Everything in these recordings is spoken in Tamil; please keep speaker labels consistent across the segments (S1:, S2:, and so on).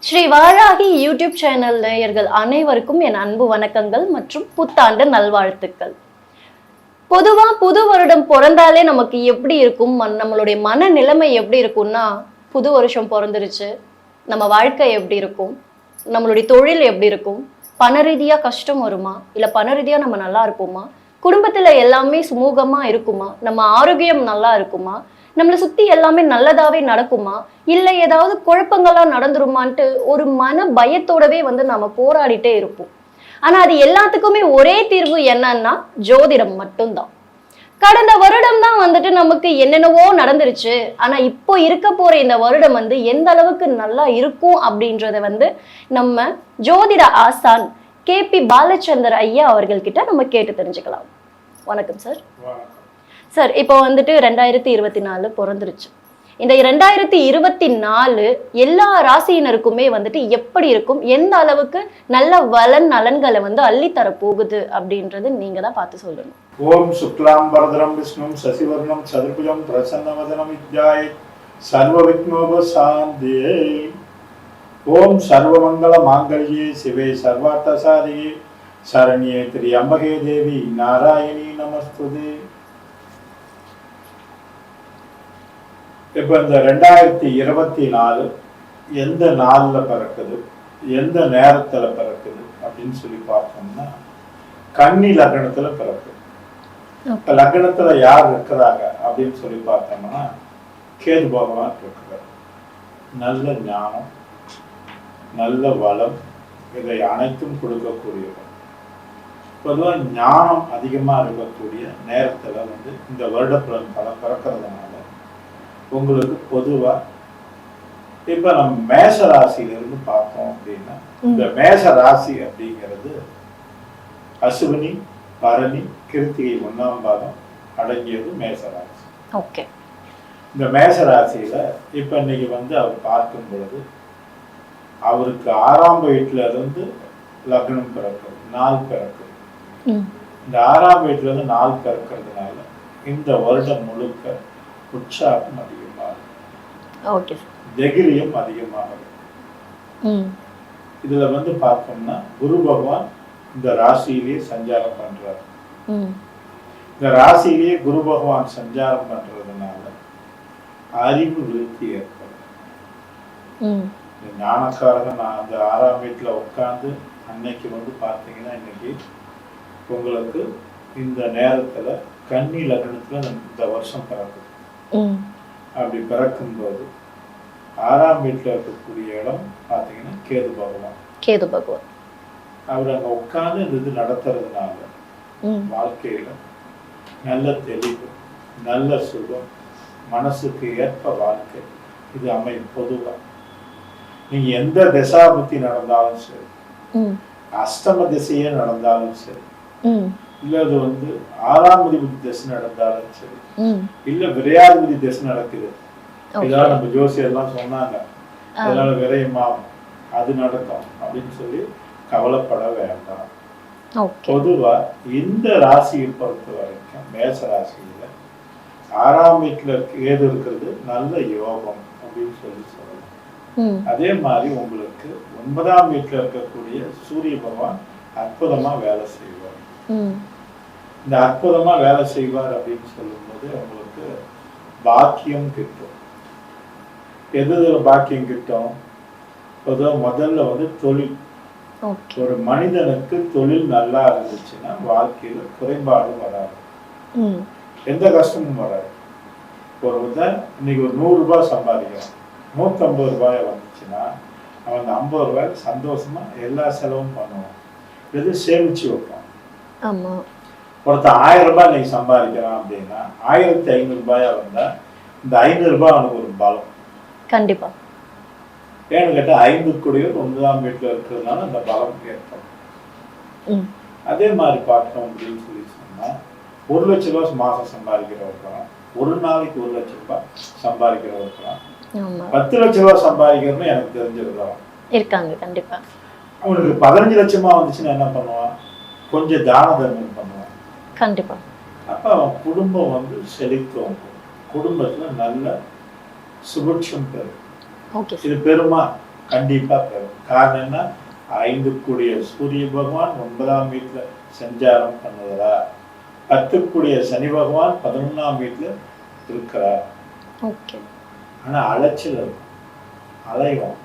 S1: ஸ்ரீ வாராகி யூடியூப் சேனல் நேயர்கள் அனைவருக்கும் என் அன்பு வணக்கங்கள் மற்றும் புத்தாண்டு நல்வாழ்த்துக்கள். பொதுவாக புது வருடம் பிறந்தாலே நமக்கு எப்படி இருக்கும்? மன்- நம்மளுடைய மன நிலைமை எப்படி இருக்கும்னா புது வருஷம் பிறந்துருச்சு. நம்ம வாழ்க்கை எப்படி இருக்கும்? நம்மளுடைய தொழில் எப்படி இருக்கும்? பணரீதியாக கஷ்டம் வருமா? இல்லை பணரீதியாக நம்ம நல்லா இருப்போமா? குடும்பத்தில் எல்லாமே சுமூகமாக இருக்குமா? நம்ம ஆரோக்கியம் நல்லா இருக்குமா? நம்மளை சுத்தி எல்லாமே நல்லதாவே நடக்குமா? இல்ல ஏதாவது குழப்பங்களா நடந்துருமான்ட்டு ஒரு மன பயத்தோடவே வந்து நம்ம போராடிட்டே இருப்போம். ஆனா அது எல்லாத்துக்குமே ஒரே தீர்வு என்னன்னா ஜோதிடம் மட்டும்தான். கடந்த வருடம் தான் வந்துட்டு நமக்கு என்னென்னவோ நடந்துருச்சு. ஆனா இப்போ இருக்க போற இந்த வருடம் வந்து எந்த அளவுக்கு நல்லா இருக்கும் அப்படின்றத வந்து நம்ம ஜோதிட ஆசான் கே பி பாலச்சந்தர் ஐயா அவர்கள்கிட்ட நம்ம கேட்டு தெரிஞ்சுக்கலாம். வணக்கம் சார். சார் இப்போ வந்துட்டு ரெண்டாயிரத்தி இருபத்தி நாலு பிறந்துருச்சு. இந்த ரெண்டாயிரத்தி இருபத்தி நாலு எல்லா ராசியினருக்குமே வந்துட்டு எப்படி இருக்கும்? எந்த அளவுக்கு நல்ல வளன் நலன்களை வந்து அள்ளித்தர போகுது அப்படின்றது நீங்க தான் பார்த்து சொல்லணும்.
S2: ஓம் சுக்லாம் பரதரம் விஷ்ணும் சசிவர்ணம் சதுர்புஜம் பிரசன்னவதனம் வித்யாய சர்வவிக்னோபசாந்தியே ஓம் சர்வமங்கள மாங்கல்யே சிவே சர்வார்த்த சாதியே சரண்யே திரியம்பகே தேவி நாராயணி நமஸ்துதே. இப்போ இந்த ரெண்டாயிரத்தி இருபத்தி நாலு எந்த நாளில் பிறக்குது? எந்த நேரத்தில் பிறக்குது? அப்படின்னு சொல்லி பார்த்தோம்னா கன்னி லக்னத்தில் பிறக்குது. இப்ப லக்னத்துல யார் இருக்கிறாங்க? அப்படின்னு சொல்லி பார்த்தோம்னா கேது பகவான் இருக்கிறார். நல்ல ஞானம் நல்ல வளம் இதை அனைத்தும் கொடுக்கக்கூடியவர். பொதுவாக ஞானம் அதிகமா இருக்கக்கூடிய நேரத்துல வந்து இந்த வருடப்புலன் பல பிறக்கிறதுனால உங்களுக்கு பொதுவா இப்ப நம்ம மேஷ ராசியில இருந்து பார்த்தோம் அப்படின்னா இந்த மேஷ ராசி அப்படிங்கிறது அசுவினி பரணி கிருத்திகை ஒன்றாம் பாதம் அடங்கியது மேசராசி
S1: ஓகே.
S2: இந்த மேசராசியில இப்ப இன்னைக்கு வந்து அவர் பார்க்கும் பொழுது அவருக்கு ஆறாம் வீட்டுல இருந்து லக்னம் பிறக்குது நாள் பிறக்குது இந்த ஆறாம் வீட்டுல இருந்து நாள் பிறக்கிறதுனால இந்த வருடம் முழுக்க உற்சாகம் அதிகமாகும்
S1: ஓகே
S2: தைரியம் அதிகமாகும். இதுல வந்து பார்த்தோம்னா குரு பகவான் இந்த ராசியிலேயே சஞ்சாரம் பண்றாரு. இந்த ராசியிலேயே குரு பகவான் சஞ்சாரம் பண்றதுனால அறிவு விருத்தி ஏற்படும். ஞானக்காரகன் நான் அந்த ஆறாம் வீட்டுல உட்கார்ந்து அன்னைக்கு வந்து பார்த்தீங்கன்னா இன்னைக்கு உங்களுக்கு இந்த நேரத்துல கன்னி லக்னத்துல இந்த வருஷம் பிறக்குது அப்படி பிறக்கும்போது ஆறாம் வீட்டுல இருக்கக்கூடிய இடம் பார்த்தீங்கன்னா கேது பகவான்.
S1: கேது பகவான்.
S2: அவர் அங்க உட்கார்ந்து இந்த இது நடத்துறதுனால வாழ்க்கையில நல்ல தெளிவு நல்ல சுகம் மனசுக்கு ஏற்ப வாழ்க்கை இது அமையும் பொதுவா. நீங்க எந்த திசாபுத்தி நடந்தாலும் சரி அஷ்டம திசையே நடந்தாலும் சரி இல்ல அது வந்து ஆறாம் அதிபதி திசை நடந்தாலும் சரி. இல்ல விரையாதிபதி திசை நடக்குது. இதெல்லாம் நம்ம ஜோசியர்லாம் சொன்னாங்க. அதனால விரயமாகும் அது நடக்கும் அப்படின்னு சொல்லி கவலைப்பட வேண்டாம். பொதுவா இந்த ராசியை பொறுத்த வரைக்கும் மேச ராசியில ஆறாம் வீட்டுல கேது இருக்கிறது நல்ல யோகம் அப்படின்னு சொல்லி சொல்லலாம். அதே மாதிரி உங்களுக்கு ஒன்பதாம் வீட்டுல இருக்கக்கூடிய சூரிய பகவான் அற்புதமா வேலை செய்வார். இந்த அற்புதமா வேலை செய்வார் அப்படின்னு சொல்லும்போது உங்களுக்கு பாக்கியம் கிட்டும். எது பாக்கியம் கிட்டும்? பொதுவா முதல்ல வந்து தொழில். ஒரு மனிதனுக்கு தொழில் நல்லா இருந்துச்சுன்னா வாழ்க்கையில குறைபாடு வராது. எந்த கஷ்டமும் வராது. ஒரு இன்னைக்கு ஒரு நூறு ரூபாய் சம்பாதிக்கிறான். நூற்றம்பது ரூபாய் வந்துச்சுன்னா அவன் அந்த ஐம்பது ரூபாய் சந்தோஷமா எல்லா செலவும் பண்ணுவான். எது சேமிச்சு வைப்பான்.
S1: ஆமா
S2: ஒருத்தன் ஆயிரம் ரூபாய் இன்னைக்கு சம்பாதிக்கிறான் அப்படின்னா ஆயிரத்தி ஐநூறு ரூபாயா வந்தா இந்த ஐநூறு ரூபாய் அவனுக்கு ஒரு பலம்.
S1: கண்டிப்பா.
S2: ஏன்னு கேட்டா ஐந்து குடியோர் ஒன்பதாம் வீட்டுல இருக்கிறதுனால அந்த பலம் ஏற்படும். அதே மாதிரி பார்த்தோம் அப்படின்னு சொல்லி சொன்னா ஒரு லட்ச ரூபாய் மாசம் சம்பாதிக்கிறவங்க இருக்கலாம் ஒரு நாளைக்கு ஒரு லட்ச ரூபாய் சம்பாதிக்கிறவங்க இருக்கலாம்
S1: ஆமா.
S2: பத்து லட்ச ரூபாய் சம்பாதிக்கிறதுன்னு எனக்கு தெரிஞ்சிருக்கலாம்
S1: இருக்காங்க கண்டிப்பா.
S2: அவனுக்கு பதினஞ்சு லட்சமா வந்துச்சுன்னா என்ன பண்ணுவான்? கொஞ்சம் தான தர்மம் பண்ணுவான்.
S1: கண்டிப்பா.
S2: அப்ப அவன் குடும்பம் வந்து செழிக்கும். குடும்பத்துல நல்ல சுபிட்சம் பெறும்.
S1: ஓகே.
S2: இது பெருமா? கண்டிப்பா பெறும் காரணம் என்ன ஐந்து கூடிய சூரிய பகவான் ஒன்பதாம் வீட்டுல சஞ்சாரம் பண்ணுவதா? பத்துக்குடிய சனி பகவான் பதினொன்றாம் வீட்டுல இருக்கிறார்.
S1: ஓகே.
S2: ஆனா அலைச்சல் இருக்கும். அலைவான்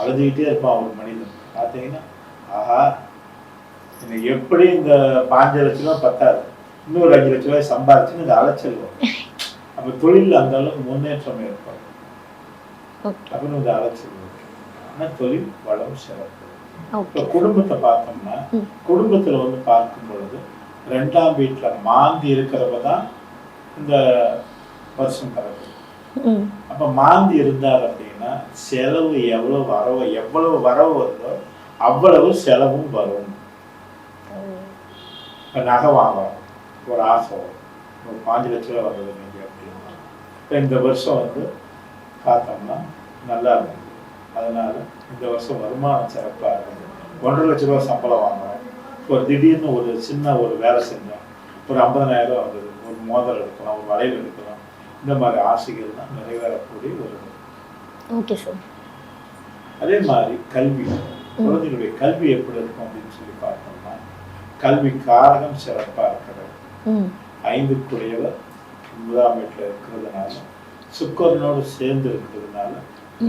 S2: அழுதுகிட்டே இருப்பான் ஒரு மனிதன். பார்த்தீங்கன்னா ஆஹா எப்படி இந்த பாஞ்சு லட்ச ரூபா பத்தாது. இன்னொரு அஞ்சு லட்ச ரூபாய் சம்பாரிச்சுன்னு இந்த அலைச்சல் வரும் அப்ப தொழில் அந்த அளவுக்கு முன்னேற்றம் ஏற்படும். அப்படின்னு இந்த அலைச்சல் ஆனா தொழில் வளம் சிறப்பு. இப்போ குடும்பத்தை பார்த்தோம்னா. குடும்பத்துல வந்து பார்க்கும் பொழுது ரெண்டாம் வீட்டுல மாந்தி இருக்கிறவ தான் இந்த வருஷம் பிறகு அப்ப மாந்தி இருந்தார் அப்படின்னா செலவு எவ்வளவு வரவு எவ்வளவு வரவு வருதோ அவ்வளவு செலவும் வரும். இப்ப நகை வாங்கலாம் ஒரு ஆசை ஒரு பாஞ்சு லட்ச ரூபா வருது நீங்க அப்படின்னா இப்ப இந்த வருஷம் வந்து பார்த்தோம்னா நல்லா இருக்கும் அதனால இந்த வருஷம் வருமானம் சிறப்பா இருக்குது ஒன்றரை லட்ச ரூபா சம்பளம் வாங்குறோம் ஒரு திடீர்னு ஒரு சின்ன ஒரு வேலை செஞ்சோம் ஒரு ஐம்பதனாயிரம் ரூபா வருது ஒரு மோதிரம் எடுக்கலாம் ஒரு வளையல் எடுக்கலாம். இந்த மாதிரி ஆசைகள்லாம் நிறைவேறக்கூடிய ஒரு
S1: ஓகே சார்
S2: அதே மாதிரி கல்வி. குழந்தைகளுடைய கல்வி எப்படி இருக்கும் அப்படின்னு சொல்லி பார்த்தோம்னா கல்வி காரகம் சிறப்பா இருக்கிறது
S1: ம்.
S2: ஐந்துக்குடையவர் ஒன்பதாம் வீட்டில் இருக்கிறதுனால சுக்கரனோடு சேர்ந்து இருக்கிறதுனால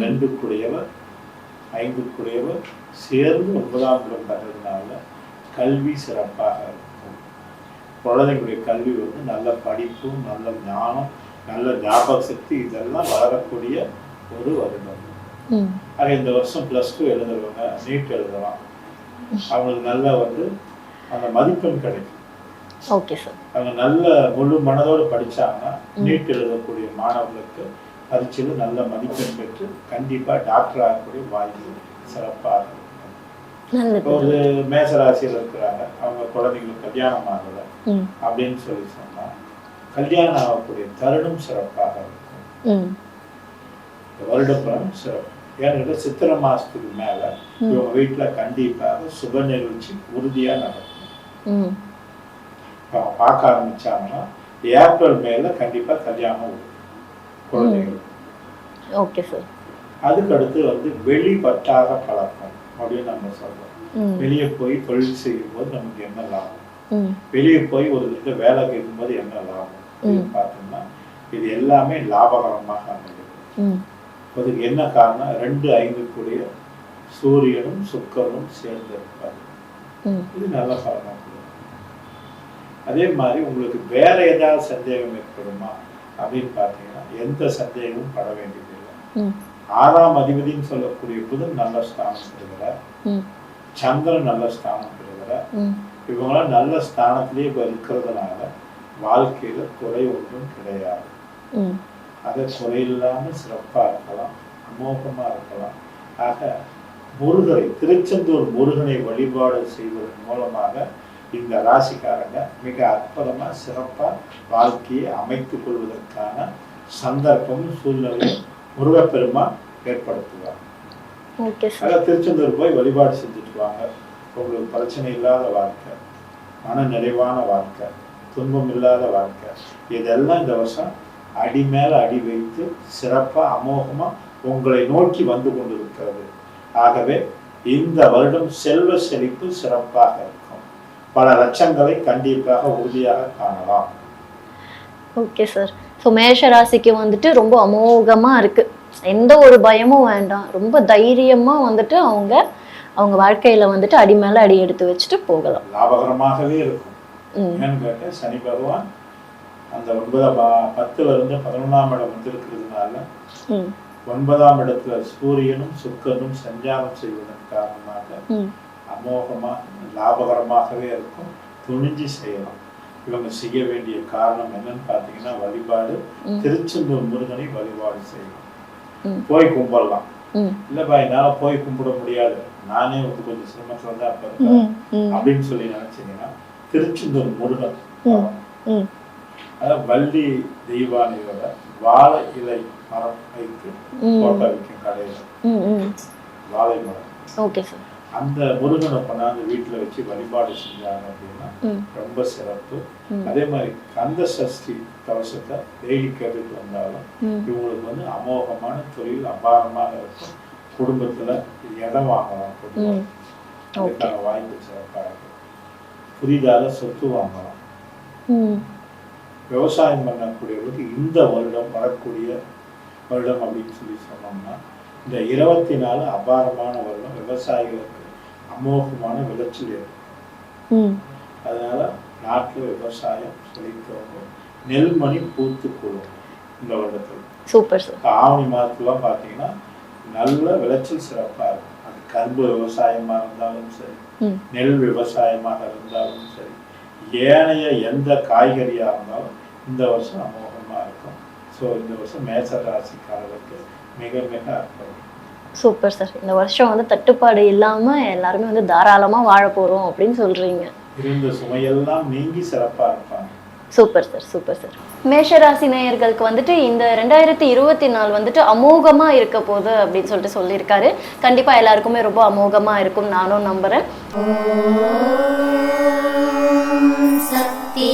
S2: ரெண்டுக்குடையவர் ஐந்துக்குடையவர் சேர்ந்து ஒன்பதாம் இடம் பெறதுனால கல்வி சிறப்பாக இருக்கும். குழந்தைங்களுடைய கல்வி வந்து நல்ல படிப்பு நல்ல ஞானம் நல்ல ஞாபக சக்தி இதெல்லாம் வளரக்கூடிய ஒரு வருடம். ஆக இந்த வருஷம் ப்ளஸ் டூ எழுதுறவங்க நீட் எழுதலாம். அவங்களுக்கு நல்லா வந்து அந்த மதிப்பெண் கிடைக்கும்.
S1: ஓகே சார்
S2: அவங்க நல்ல முழு மனதோடு படிச்சாங்கன்னா நீட் எழுதக்கூடிய மாணவர்களுக்கு பரீட்சையில் நல்ல மதிப்பெண் பெற்று கண்டிப்பா டாக்டர் ஆகக்கூடிய வாய்ப்பு சிறப்பாக இருக்கும். ஒரு மேசராசியில் இருக்கிறாங்க. அவங்க குழந்தைங்களுக்கு கல்யாணம் ஆகல. அப்படின்னு சொல்லி சொன்னா கல்யாணம் ஆகக்கூடிய தருணம் சிறப்பாக இருக்கும்.
S1: ம்.
S2: இந்த வருடப்பலம் சிறப்பு. ஏன்னு சித்திரை மாசத்துக்கு மேல இவங்க வீட்டுல கண்டிப்பாக சுப நிகழ்ச்சி உறுதியா நடக்கும். பார்க்க ஆரம்பிச்சாங்கன்னா ஏப்ரல் மேல கண்டிப்பா கல்யாணம் வரும் குழந்தைங்களுக்கு
S1: ஓகே சார்
S2: அதுக்கு அடுத்து வந்து வெளி வட்டார பழக்கம் அப்படின்னு நம்ம சொல்றோம் வெளியே போய் தொழில் செய்யும் போது நமக்கு என்ன லாபம் வெளியே போய் ஒரு கிட்ட வேலை கேட்கும்போது என்ன லாபம் பார்த்தோம்னா இது எல்லாமே லாபகரமாக
S1: ம்
S2: அதுக்கு என்ன காரணம் ரெண்டு ஐந்து கூடிய சூரியனும் சுக்கரனும் சேர்ந்து இருப்பார்
S1: ம்
S2: இது நல்ல கொடுக்கும். அதே மாதிரி உங்களுக்கு வேற ஏதாவது சந்தேகம் ஏற்படுமா? அப்படின்னு பார்த்தீங்கன்னா எந்த சந்தேகமும் பட வேண்டியதில்லை. ஆறாம் அதிபதின்னு சொல்லக்கூடிய புதன் நல்ல ஸ்தானம் பெறுகிறார். சந்திரன் நல்ல ஸ்தானம் பெறுகிறார். இவங்களாம் நல்ல ஸ்தானத்திலேயே இப்ப இருக்கிறதுனால வாழ்க்கையில குறை ஒன்றும் கிடையாது. அதை குறையில்லாம சிறப்பா இருக்கலாம் அமோகமா இருக்கலாம். ஆக முருகரை திருச்செந்தூர் முருகனை வழிபாடு செய்வதன் மூலமாக இந்த ராசிக்காரங்க மிக அற்புதமா சிறப்பா வாழ்க்கையை அமைத்துக் கொள்வதற்கான சந்தர்ப்பமும் சூழ்நிலையும் முருகப்பெருமான் ஏற்படுத்துவார். அதான் திருச்செந்தூர் போய் வழிபாடு செஞ்சுட்டு வாங்க. உங்களுக்கு பிரச்சனை இல்லாத வாழ்க்கை மன நிறைவான வாழ்க்கை துன்பம் இல்லாத வாழ்க்கை இதெல்லாம் இந்த வருஷம் அடி மேல அடி வைத்து சிறப்பா அமோகமா உங்களை நோக்கி வந்து கொண்டிருக்கிறது. ஆகவே இந்த வருடம் செல்வ செழிப்பு சிறப்பாக இருக்கும். பல லட்சங்களை கண்டிப்பாக உறுதியாக காணலாம்.
S1: ஓகே சார் ஸோ மேஷ ராசிக்கு வந்துட்டு ரொம்ப அமோகமாக இருக்கு. எந்த ஒரு பயமும் வேண்டாம். ரொம்ப தைரியமா வந்துட்டு அவங்க அவங்க வாழ்க்கையில வந்துட்டு அடி மேல அடி எடுத்து வச்சுட்டு போகலாம்.
S2: லாபகரமாகவே இருக்கும். கேட்ட சனி பகவான் அந்த ஒன்பதாம் பத்துல இருந்து பதினொன்றாம் இடம் வந்திருக்கிறதுனால ஒன்பதாம் இடத்துல சூரியனும் சுக்கரனும் சஞ்சாரம் செய்வதன் காரணமாக
S1: ம்
S2: அமோகமா லாபகரமாகவே இருக்கும். துணிஞ்சு செய்யலாம் இவங்க செய்ய வேண்டிய காரணம் என்னன்னு பார்த்தீங்கன்னா வழிபாடு. திருச்செந்தூர் முருகனை வழிபாடு செய்யலாம். போய் கும்பிடலாம். இல்லப்பா என்னால போய் கும்பிட முடியாது. நானே வந்து கொஞ்சம் சிரமத்துல தான் அப்ப அப்படின்னு சொல்லி நினைச்சீங்கன்னா திருச்செந்தூர் முருகன் அதாவது வள்ளி தெய்வானையோட வாழை இலை மரம் வைத்து. போட்டோ விற்கும் கடையில். வாழை மரம்.
S1: Okay sir.
S2: அந்த முருகனை கொண்டாந்து வீட்டுல வச்சு வழிபாடு செஞ்சாங்க அப்படின்னா ரொம்ப சிறப்பு. அதே மாதிரி கந்த சஷ்டி கவசத்தை கேட்டுட்டு வந்தாலும் இவங்களுக்கு வந்து அமோகமான தொழில் அபாரமாக இருக்கும். குடும்பத்துல இடம் வாங்கலாம் குடும்பம். அதுக்கான வாய்ப்பு சிறப்பாக இருக்கு. புதிதாக சொத்து வாங்கலாம். விவசாயம் பண்ணக்கூடியவர்களுக்கு இந்த வருடம் வரக்கூடிய வருடம் அப்படின்னு சொல்லி சொன்னோம்னா இந்த இருபத்தி நாலு அபாரமான வருடம் விவசாயிகளுக்கு அமோகமான விளைச்சல் ஏற்படும். அதனால நாட்டில் விவசாயம் செழித்தோங்கும். நெல்மணி பூத்து கொள்ளும் இந்த வருடத்தில்.
S1: சூப்பர் சார்
S2: ஆவணி மாதத்துலாம் பார்த்தீங்கன்னா நல்ல விளைச்சல் சிறப்பாக இருக்கும். அது கரும்பு விவசாயமாக இருந்தாலும் சரி நெல் விவசாயமாக இருந்தாலும் சரி ஏனைய எந்த காய்கறியாக இருந்தாலும் இந்த வருஷம் அமோகமாக இருக்கும். ஸோ இந்த வருஷம் மேச ராசிக்காரர்களுக்கு மிக மிக அற்புதம்.
S1: சூப்பர் சார் இந்த வருஷம் வந்து தட்டுப்பாடு இல்லாம எல்லாருமே வந்து தாராளமா வாழ போறோம் அப்படின்னு சொல்றீங்க.
S2: இருந்த சுமையெல்லாம் நீங்கி சிறப்பாக இருப்பாங்க.
S1: சூப்பர் சார் சூப்பர் சார் மேஷராசி நேயர்களுக்கு வந்துட்டு இந்த ரெண்டாயிரத்தி இருபத்தி நாலு வந்துட்டு அமோகமா இருக்க போகுது அப்படின்னு சொல்லிட்டு சொல்லியிருக்காரு. கண்டிப்பா எல்லாருக்குமே ரொம்ப அமோகமா இருக்கும். நானும் நம்புறேன்.
S3: சக்தி